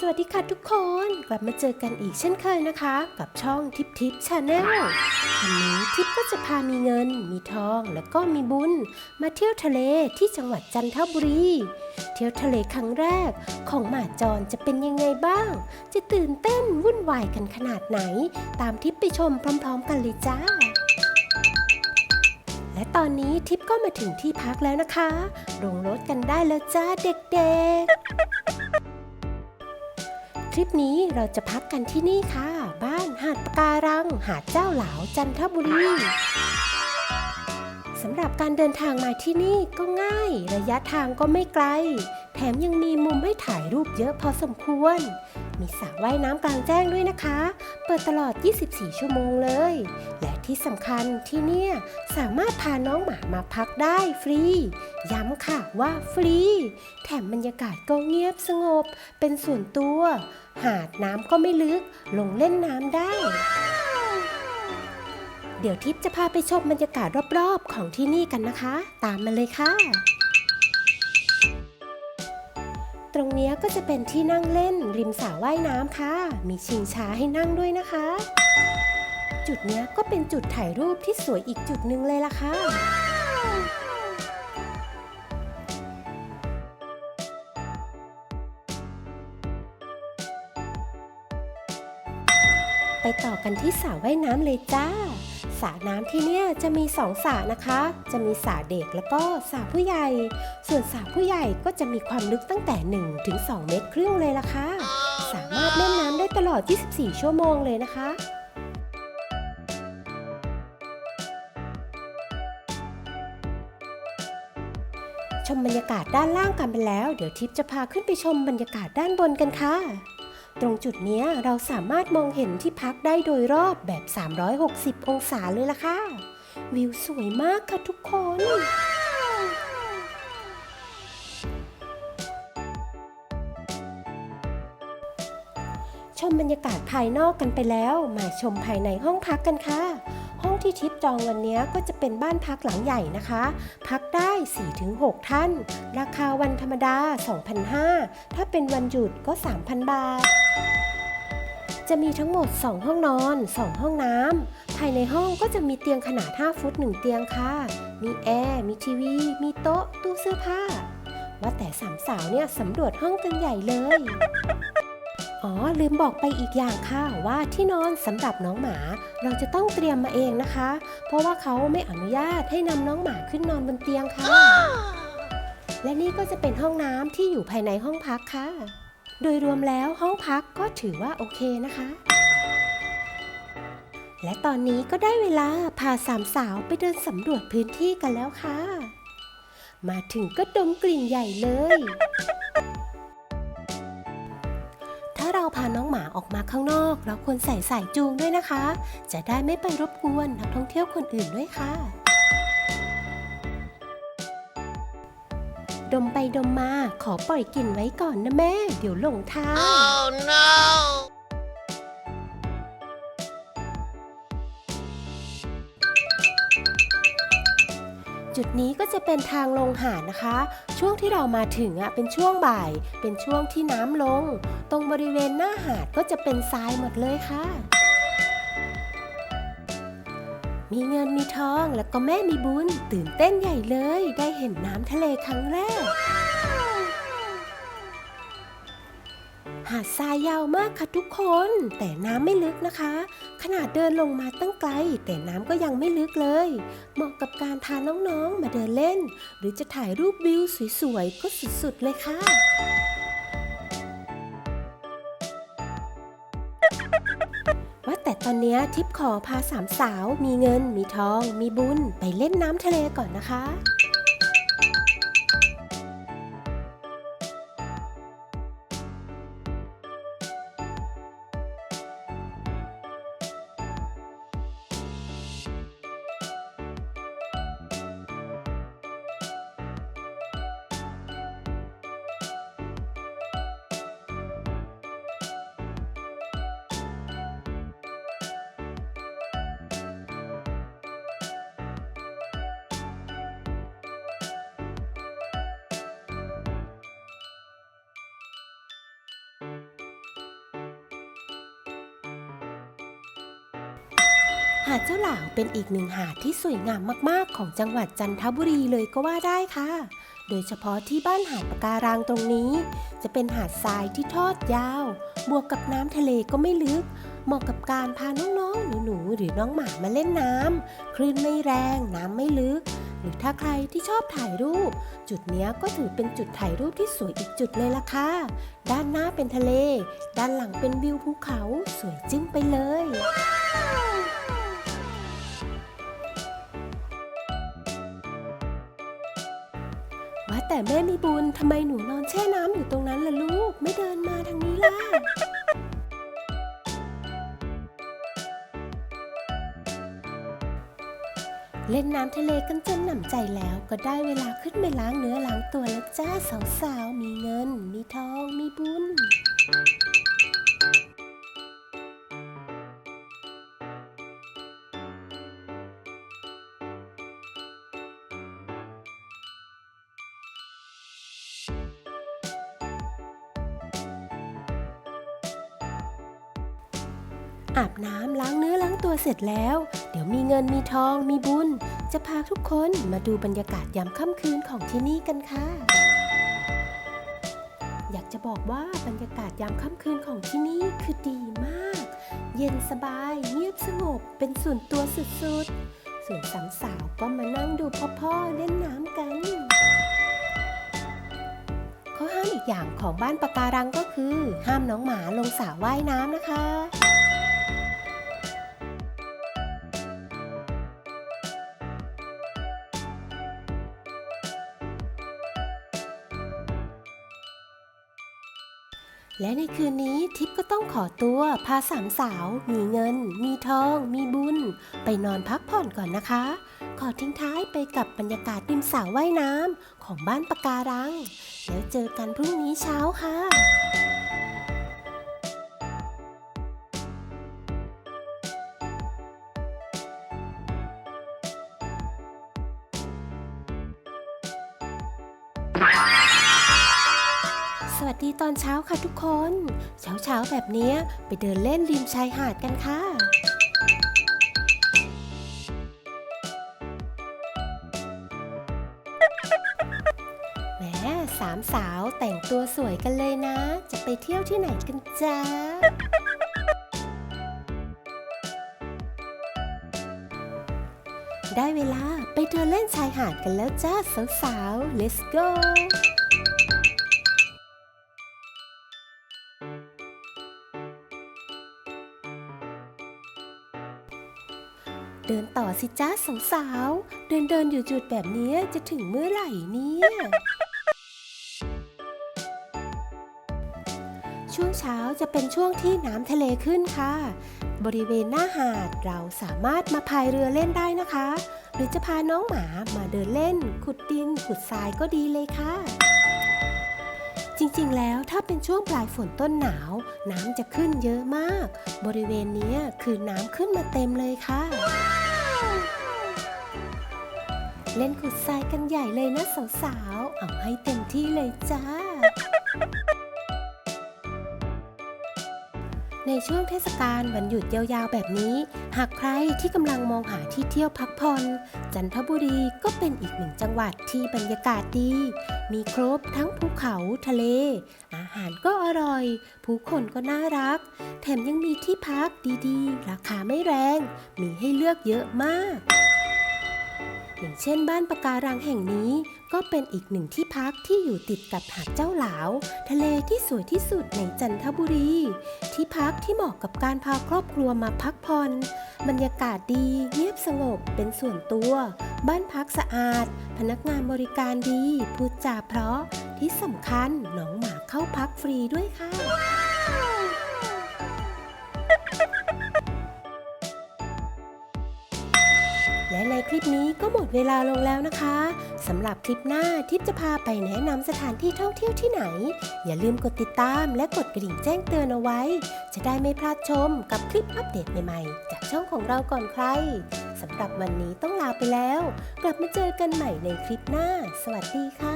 สวัสดีค่ะทุกคนกลับมาเจอกันอีกเช่นเคยนะคะ กับช่องทิปทิปชาแนลวันนี้ทิปก็จะพามีเงิน มีทองแล้วก็มีบุญ มาเที่ยวทะเลที่จังหวัดจันทบุรี เที่ยวทะเลครั้งแรกของหมาจรจะเป็นยังไงบ้าง จะตื่นเต้นวุ่นวายกันขนาดไหน ตามทิปไปชมพร้อม ๆ กันเลยจ้าและตอนนี้ทิปก็มาถึงที่พักแล้วนะคะ ลงรถกันได้แล้วจ้าเด็กๆ คลิปนี้เราจะพักกันที่นี่ค่ะ บ้านหาดปะการัง หาดเจ้าหลาวจันทบุรีสำหรับการเดินทางมาที่นี่ก็ง่าย ระยะทางก็ไม่ไกล แถมยังมีมุมให้ถ่ายรูปเยอะพอสมควร มีสระว่ายน้ำกลางแจ้งด้วยนะคะ เปิดตลอด 24 ชั่วโมงเลย และ ที่สำคัญที่เนี่ยสามารถพาน้องหมามาพักได้ฟรี ย้ำค่ะว่าฟรี แถมบรรยากาศก็เงียบสงบ เป็นส่วนตัว หาดน้ำก็ไม่ลึก ลงเล่นน้ำได้ เดี๋ยวทิพย์จะพาไปชมบรรยากาศรอบๆ ของที่นี่กันนะคะ ตามมาเลยค่ะตรงนี้ก็จะเป็นที่นั่งเล่นริมสระว่ายน้ำค่ะ มีชิงช้าให้นั่งด้วยนะคะ จุดเนี้ยก็เป็นจุดถ่ายรูปที่สวยอีกจุดหนึ่งเลยล่ะค่ะ ไปต่อกันที่สระว่ายน้ำเลยจ้าสระน้ำที่เนี่ยจะมีสองสระนะคะ จะมีสระเด็กแล้วก็สระผู้ใหญ่ ส่วนสระผู้ใหญ่ก็จะมีความลึกตั้งแต่ 1 ถึง 2 เมตรครึ่งเลยล่ะค่ะ สามารถเล่นน้ำได้ตลอด 24 ชั่วโมงเลยนะคะ ชมบรรยากาศด้านล่างกันไปแล้ว เดี๋ยวทิพย์จะพาขึ้นไปชมบรรยากาศด้านบนกันค่ะ ตรงจุดนี้เราสามารถมองเห็นที่พักได้โดยรอบแบบ 360 องศาเลยล่ะค่ะ วิวสวยมากค่ะทุกคนชมบรรยากาศภายนอกกันไปแล้ว มาชมภายในห้องพักกันค่ะ ห้องที่ทิปจองวันนี้ก็จะเป็นบ้านพักหลังใหญ่นะคะ พักได้ 4-6 ท่าน ราคาวันธรรมดา 2,500 ถ้าเป็นวันหยุดก็ 3,000 บาท จะมีทั้งหมด 2 ห้องนอน 2 ห้องน้ำ ภายในห้องก็จะมีเตียงขนาด 5 ฟุต 1 เตียงค่ะ มีแอร์ มีทีวี มีโต๊ะ ตู้เสื้อผ้า ว่าแต่สามสาวเนี่ยสำรวจห้องกันใหญ่เลย อ๋อลืมบอกไปอีกอย่างค่ะว่าที่นอนสำหรับน้องหมา เราจะต้องเตรียมมาเองนะคะ เพราะว่าเขาไม่อนุญาตให้นำน้องหมาขึ้นนอนบนเตียงค่ะ และนี่ก็จะเป็นห้องน้ำที่อยู่ภายในห้องพักค่ะ โดยรวมแล้วห้องพักก็ถือว่าโอเคนะคะ และตอนนี้ก็ได้เวลาพาสามสาวไปเดินสำรวจพื้นที่กันแล้วค่ะ มาถึงก็ดมกลิ่นใหญ่เลยถ้า เราพาน้องหมาออกมาข้างนอก เราควรใส่สายจูงด้วยนะคะ จะได้ไม่ไปรบกวนนักท่องเที่ยวคนอื่นด้วยค่ะ ดมไปดมมาขอปล่อยกลิ่นไว้ก่อนนะแม่ เดี๋ยวหลงทาง Oh no! นี้ก็จะเป็นทางลงหาดนะคะ ช่วงที่เรามาถึงอะเป็นช่วงบ่าย เป็นช่วงที่น้ำลง ตรงบริเวณหน้าหาดก็จะเป็นทรายหมดเลยค่ะ มีเงินมีทองแล้วก็แม่มีบุญตื่นเต้นใหญ่เลย ได้เห็นน้ำทะเลครั้งแรก หาดทรายยาวมากค่ะทุกคน แต่น้ำไม่ลึกนะคะ ขนาดเดินลงมาตั้งไกล แต่น้ำก็ยังไม่ลึกเลย เหมาะกับการพาน้องๆมาเดินเล่น หรือจะถ่ายรูปวิวสวยๆก็สุดๆเลยค่ะว่าแต่ตอนนี้ทิปขอพาสามสาวมีเงิน มีทอง มีบุญ ไปเล่นน้ำทะเลก่อนนะคะ หาดเจ้าหลาวเป็นอีกหนึ่งหาดที่สวยงามมากๆ ของจังหวัดจันทบุรีเลยก็ว่าได้ค่ะ โดยเฉพาะที่บ้านหาดปะการังตรงนี้ จะเป็นหาดทรายที่ทอดยาว บวกกับน้ำทะเลก็ไม่ลึก เหมาะกับการพาน้องๆหนูๆหรือน้องหมามาเล่นน้ำคลื่นไม่แรงน้ำไม่ลึก หรือถ้าใครที่ชอบถ่ายรูป จุดนี้ก็ถือเป็นจุดถ่ายรูปที่สวยอีกจุดเลยล่ะค่ะ ด้านหน้าเป็นทะเล ด้านหลังเป็นวิวภูเขาสวยจึ้งไปเลย ว่าแต่แม่มีบุญทำไมหนูนอนแช่น้ำอยู่ตรงนั้นล่ะลูก ไม่เดินมาทางนี้ล่ะ เล่นน้ำทะเลกันจนหนำใจแล้วก็ได้เวลาขึ้นไปล้างเนื้อล้างตัวแล้วจ้าสาวๆมีเงิน มีทองมีบุญ อาบน้ำล้างเนื้อล้างตัวเสร็จแล้ว เดี๋ยวมีเงินมีทองมีบุญ จะพาทุกคนมาดูบรรยากาศยามค่ำคืนของที่นี่กันค่ะ อยากจะบอกว่าบรรยากาศยามค่ำคืนของที่นี่คือดีมาก เย็นสบายเงียบสงบเป็นส่วนตัวสุดๆ ส่วนสาสาวก็มานั่งดูพ่อๆเล่นน้ำกันข้อห้ามอีกอย่างของบ้านปะการังก็คือ ห้ามน้องหมาลงสระว่ายน้ำนะคะ และในคืนนี้ทิพย์ก็ต้องขอตัวพาสามสาว มีเงิน มีทอง มีบุญ ไปนอนพักผ่อนก่อนนะคะ ขอทิ้งท้ายไปกับบรรยากาศริมสาวว่ายน้ำของบ้านปะการัง แล้วเจอกันพรุ่งนี้เช้าค่ะ ตอนเช้าค่ะทุกคน เช้าเช้าๆแบบนี้ไปเดินเล่นริมชายหาดกันค่ะ แหมสามสาวแต่งตัวสวยกันเลยนะ จะไปเที่ยวที่ไหนกันจ้าได้เวลาไปเดินเล่นชายหาดกันแล้วจ้าสาวๆ let's go เดินต่อสิจ้าสาว เดินเดินอยู่จุดแบบนี้จะถึงเมื่อไหร่เนี่ย ช่วงเช้าจะเป็นช่วงที่น้ำทะเลขึ้นค่ะ บริเวณหน้าหาดเราสามารถมาพายเรือเล่นได้นะคะ หรือจะพาน้องหมามาเดินเล่น ขุดดิน ขุดทรายก็ดีเลยค่ะจริงๆ แล้วถ้าเป็นช่วงปลายฝนต้นหนาว น้ำจะขึ้นเยอะมาก บริเวณนี้คือน้ำขึ้นมาเต็มเลยค่ะ เล่นขุดทรายกันใหญ่เลยนะสาวๆ เอาให้เต็มที่เลยจ้า ในช่วงเทศกาลวันหยุดยาวๆแบบนี้ หากใครที่กำลังมองหาที่เที่ยวพักผ่อนจันทบุรีก็เป็นอีกหนึ่งจังหวัดที่บรรยากาศดี มีครบทั้งภูเขาทะเล อาหารก็อร่อย ผู้คนก็น่ารัก แถมยังมีที่พักดีๆ ราคาไม่แรง มีให้เลือกเยอะมาก อย่างเช่นบ้านปะการังแห่งนี้ ก็เป็นอีกหนึ่งที่พักที่อยู่ติดกับหาดเจ้าหลาว ทะเลที่สวยที่สุดในจันทบุรี ที่พักที่เหมาะกับการพาครอบครัวมาพักผ่อนบรรยากาศดี เงียบสงบเป็นส่วนตัว บ้านพักสะอาด พนักงานบริการดีพูดจาเพราะที่สำคัญน้องหมาเข้าพักฟรีด้วยค่ะ และในคลิปนี้ก็หมดเวลาลงแล้วนะคะสำหรับคลิปหน้าทิปจะพาไปแนะนำสถานที่ท่องเที่ยวที่ไหน อย่าลืมกดติดตามและกดกระดิ่งแจ้งเตือนเอาไว้ จะได้ไม่พลาดชมกับคลิปอัปเดตใหม่ๆ จากช่องของเราก่อนใครสำหรับวันนี้ต้องลาไปแล้ว กลับมาเจอกันใหม่ในคลิปหน้า สวัสดีค่ะ